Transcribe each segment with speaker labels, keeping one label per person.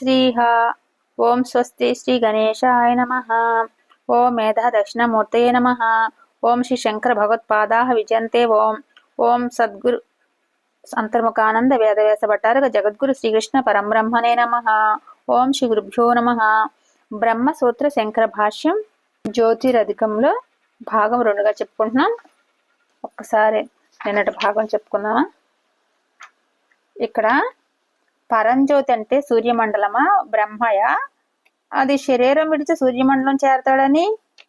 Speaker 1: శ్రీహ ఓం స్వస్తి శ్రీ గణేశాయ నమ ఓం మేధా దక్షిణమూర్తయే నమ ఓం శ్రీ శంకర భగవత్పాదా విజయంతే ఓం ఓం సద్గురు అంతర్ముఖానంద వేదవ్యాస భట్టారక జగద్గురు శ్రీకృష్ణ పరంబ్రహ్మణే నమ ఓం శ్రీ గురుభ్యో నమ బ్రహ్మసూత్ర శంకర భాష్యం జ్యోతిరధికంలో భాగం రెండుగా చెప్పుకుంటున్నాం। ఒక్కసారి నిన్నటి భాగం చెప్పుకుందామా? ఇక్కడ పరంజ్యోతి అంటే సూర్యమండలమా? బ్రహ్మయ? అది శరీరం విడిచి సూర్యమండలం చేరతాడని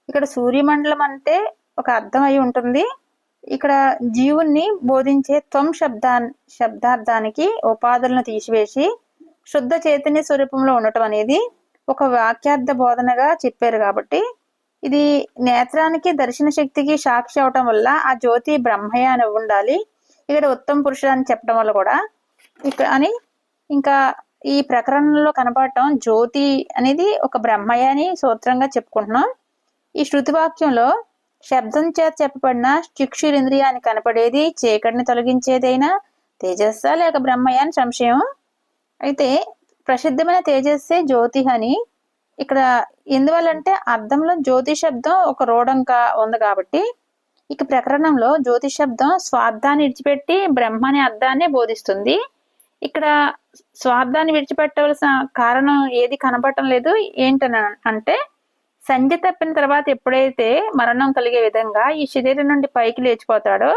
Speaker 1: ఇక్కడ సూర్యమండలం అంటే ఒక అర్థం అయి ఉంటుంది. ఇక్కడ జీవుణ్ణి బోధించే త్వం శబ్దా శబ్దార్థానికి ఉపాధులను తీసివేసి శుద్ధ చైతన్య స్వరూపంలో ఉండటం అనేది ఒక వాక్యార్థ బోధనగా చెప్పారు కాబట్టి ఇది నేత్రానికి దర్శన శక్తికి సాక్షి అవటం వల్ల ఆ జ్యోతి బ్రహ్మయ్య అని ఉండాలి. ఇక్కడ ఉత్తమ పురుషుడు అని చెప్పడం వల్ల కూడా. ఇక్కడ అని ఇంకా ఈ ప్రకరణంలో కనపడటం జ్యోతి అనేది ఒక బ్రహ్మయ్య అని సూత్రంగా చెప్పుకుంటున్నాం. ఈ శృతి వాక్యంలో శబ్దం చేత చెప్పబడిన చిక్షురింద్రియాన్ని కనపడేది చీకటిని తొలగించేదైనా తేజస్స లేక బ్రహ్మయ్య అని సంశయం? అయితే ప్రసిద్ధమైన తేజస్సే జ్యోతి అని. ఇక్కడ ఎందువల్లంటే అర్థంలో జ్యోతి శబ్దం ఒక రోడంక ఉంది కాబట్టి ఇక ప్రకరణంలో జ్యోతి శబ్దం స్వార్థాన్ని విడిచిపెట్టి బ్రహ్మ అనే అర్థాన్ని బోధిస్తుంది. ఇక్కడ స్వార్థాన్ని విడిచిపెట్టవలసిన కారణం ఏది కనపడటం లేదు. ఏంటని అంటే సంధ్య తప్పిన తర్వాత ఎప్పుడైతే మరణం కలిగే విధంగా ఈ శరీరం నుండి పైకి లేచిపోతాడో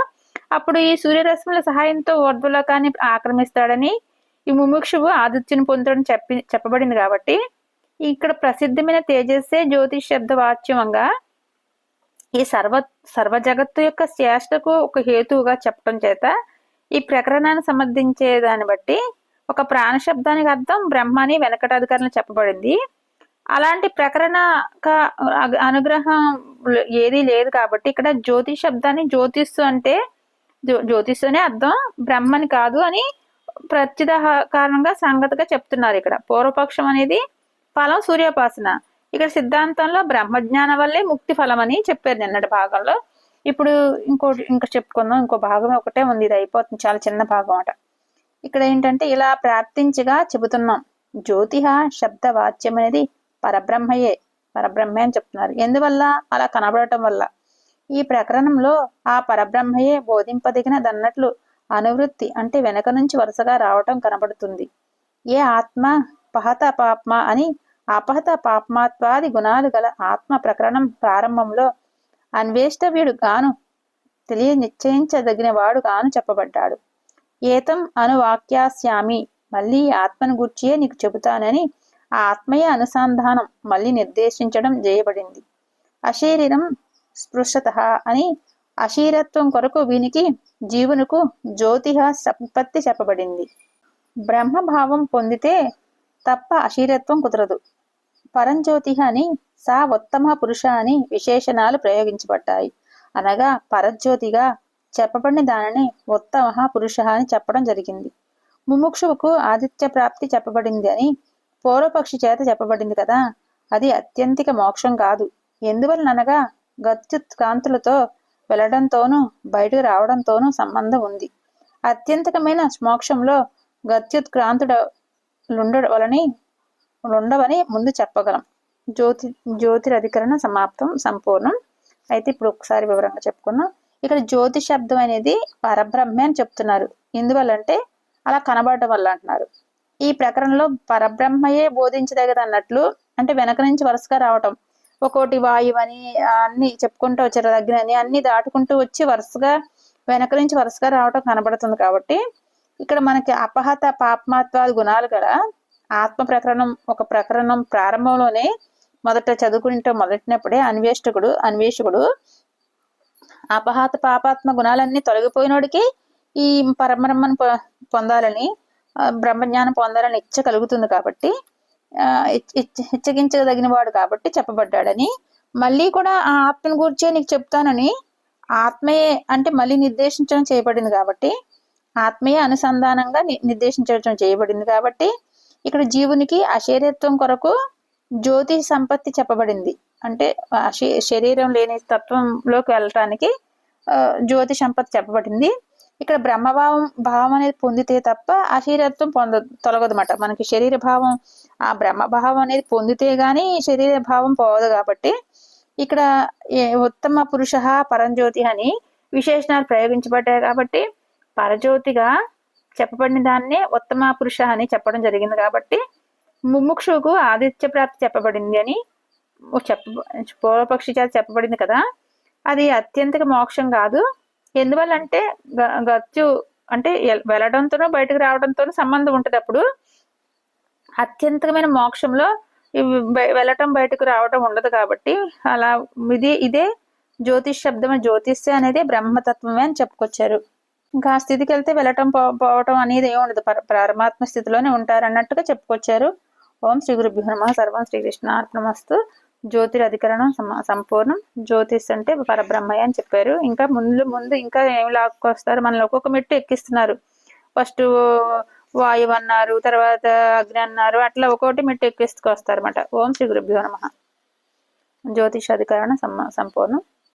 Speaker 1: అప్పుడు ఈ సూర్యరశ్ముల సహాయంతో ఊర్ధ్వలోకాన్ని ఆక్రమిస్తాడని ఈ ముముక్షువు ఆదిత్యుని పొందుతాడని చెప్పి చెప్పబడింది కాబట్టి ఇక్కడ ప్రసిద్ధమైన తేజస్సే జ్యోతిష్ శబ్ద వాచ్యంగా ఈ సర్వ సర్వ జగత్తు యొక్క శ్రేష్టకు ఒక హేతువుగా చెప్పడం చేత ఈ ప్రకరణాన్ని సమర్థించే దాన్ని బట్టి ఒక ప్రాణ శబ్దానికి అర్థం బ్రహ్మని వెనకటాధికారులు చెప్పబడింది. అలాంటి ప్రకరణ అనుగ్రహం ఏది లేదు కాబట్టి ఇక్కడ జ్యోతి శబ్దాన్ని జ్యోతిస్సు అంటే జ్యోతిస్సు అనే అర్థం బ్రహ్మని కాదు అని ప్రత్యుదాహరణంగా సంగతిగా చెప్తున్నారు ఇక్కడ. పూర్వపక్షం అనేది ఫలం సూర్యోపాసన. ఇక్కడ సిద్ధాంతంలో బ్రహ్మజ్ఞానం వల్లే ముక్తి ఫలం అని చెప్పారు నిన్నటి భాగంలో. ఇప్పుడు ఇంకోటి ఇంకా చెప్పుకుందాం. ఇంకో భాగం ఒకటే ఉంది. ఇది అయిపోతుంది. చాలా చిన్న భాగం అట. ఇక్కడ ఏంటంటే ఇలా ప్రాప్తించగా చెబుతున్నాం. జ్యోతిహ శబ్ద వాచ్యం అనేది పరబ్రహ్మయే. పరబ్రహ్మే అని చెప్తున్నారు. ఎందువల్ల? అలా కనబడటం వల్ల. ఈ ప్రకరణంలో ఆ పరబ్రహ్మయే బోధింపదగినదన్నట్లు అనువృత్తి అంటే వెనక నుంచి వరుసగా రావటం కనబడుతుంది. ఏ ఆత్మ? పహత పాప్మ అని. అపహత పాప్మాత్వాది గుణాలు గల ఆత్మ ప్రకరణం ప్రారంభంలో అన్వేష్టవ్యుడు గాను తెలియ నిశ్చయించదగిన వాడు గాను చెప్పబడ్డాడు. ఏతం అనువాక్యాస్యామి మళ్ళీ ఆత్మను గుర్చియే నీకు చెబుతానని ఆ ఆత్మయ అనుసంధానం మళ్ళీ నిర్దేశించడం చేయబడింది అశరీరం స్పృశత అని అశీరత్వం కొరకు వీనికి జీవునకు జ్యోతిహ సంపత్తి చెప్పబడింది. బ్రహ్మభావం పొందితే తప్ప అశీరత్వం కుదరదు. పరంజ్యోతి అని సా ఉత్తమ పురుష అని విశేషణాలు ప్రయోగించబడ్డాయి. అనగా పరజ్యోతిగా చెప్పబడిన దానిని ఉత్తమ పురుష అని చెప్పడం జరిగింది. ముముక్షువుకు ఆదిత్య ప్రాప్తి చెప్పబడింది అని పూర్వపక్షి చేత చెప్పబడింది కదా అది అత్యంతిక మోక్షం కాదు. ఎందువలనగా గత్యుత్ కాంతులతో వెళ్ళడంతోనూ బయటకు రావడంతోనూ సంబంధం ఉంది. అత్యంతకమైన మోక్షంలో గత్యుత్ వలని ఉండవని ముందు చెప్పగలం. జ్యోతి జ్యోతిరధికరణ సమాప్తం సంపూర్ణం. అయితే ఇప్పుడు ఒకసారి వివరంగా చెప్పుకుందాం. ఇక్కడ జ్యోతి శబ్దం అనేది పరబ్రహ్మే అని చెప్తున్నారు. ఎందువల్లంటే అలా కనబడటం వల్ల అంటున్నారు. ఈ ప్రకరణలో పరబ్రహ్మయే బోధించదగదు అన్నట్లు అంటే వెనక నుంచి వరుసగా రావటం. ఒక్కోటి వాయువు అని అన్ని చెప్పుకుంటూ వచ్చారు దగ్గర అని అన్ని దాటుకుంటూ వచ్చి వరుసగా వెనక నుంచి వరుసగా రావటం కనబడుతుంది కాబట్టి ఇక్కడ మనకి అపహత పాపమాత్వాది గుణాలు గల ఆత్మ ప్రకరణం ఒక ప్రకరణం ప్రారంభంలోనే మొదట చదువుకుంటూ మొదటినప్పుడే అన్వేషకుడు అన్వేషకుడు అపహాత పాపాత్మ గుణాలన్నీ తొలగిపోయినోడికి ఈ పరబ్రహ్మను పొందాలని బ్రహ్మజ్ఞానం పొందాలని ఇచ్చ కలుగుతుంది కాబట్టి హెచ్చగించదగిన వాడు కాబట్టి చెప్పబడ్డాడని. మళ్ళీ కూడా ఆ ఆత్మను గురించే నీకు చెప్తానని ఆత్మయే అంటే మళ్ళీ నిర్దేశించడం చేయబడింది కాబట్టి ఆత్మీయ అనుసంధానంగా నిర్దేశించడం చేయబడింది కాబట్టి ఇక్కడ జీవునికి అశరీరత్వం కొరకు జ్యోతి సంపత్తి చెప్పబడింది. అంటే శరీరం లేని తత్వంలోకి వెళ్ళటానికి జ్యోతి సంపత్తి చెప్పబడింది. ఇక్కడ బ్రహ్మభావం భావం అనేది పొందితే తప్ప అశరీరత్వం పొంద తొలగదన్నమాట. మనకి శరీర భావం ఆ బ్రహ్మభావం అనేది పొందితే గాని శరీర భావం పోదు కాబట్టి ఇక్కడ ఉత్తమ పురుష పరంజ్యోతి అని విశేషణాలు ప్రయోగించబడ్డాయి కాబట్టి పరజ్యోతిగా చెప్పబడిన దాన్నే ఉత్తమ పురుష అని చెప్పడం జరిగింది కాబట్టి ముముక్షుకు ఆదిత్య ప్రాప్తి చెప్పబడింది అని చెప్ప పూర్వపక్షి చేత చెప్పబడింది కదా. అది అత్యంత మోక్షం కాదు. ఎందువల్లంటే గచ్చు అంటే వెళ్ళడంతోనూ బయటకు రావడంతోనూ సంబంధం ఉంటుంది అప్పుడు. అత్యంతకమైన మోక్షంలో వెళ్ళటం బయటకు రావటం ఉండదు కాబట్టి అలా ఇది ఇదే జ్యోతిష్ శబ్దం జ్యోతిష్య అనేది బ్రహ్మతత్వమే అని చెప్పుకొచ్చారు. ఇంకా ఆ స్థితికి వెళ్తే వెళ్ళటం పోవటం అనేది ఏమి ఉండదు. పరమాత్మ స్థితిలోనే ఉంటారు అన్నట్టుగా చెప్పుకొచ్చారు. ఓం శ్రీ గురుభ్యో నమ. సర్వం శ్రీకృష్ణ అర్పణమస్తు జ్యోతిరధికరణం సంపూర్ణం. జ్యోతిష్ అంటే పరబ్రహ్మయ్య అని చెప్పారు. ఇంకా ముందు ముందు ఇంకా ఏమి లాక్కొస్తారు? మనల్ని ఒక్కొక్క మెట్టు ఎక్కిస్తున్నారు. ఫస్ట్ వాయువు అన్నారు తర్వాత అగ్ని అన్నారు అట్లా ఒక్కొక్కటి మెట్టు ఎక్కిస్తుకొస్తారు అనమాట ఓం శ్రీ గురుభ్యో నమ. జ్యోతిష్ అధికరణ సంపూర్ణం.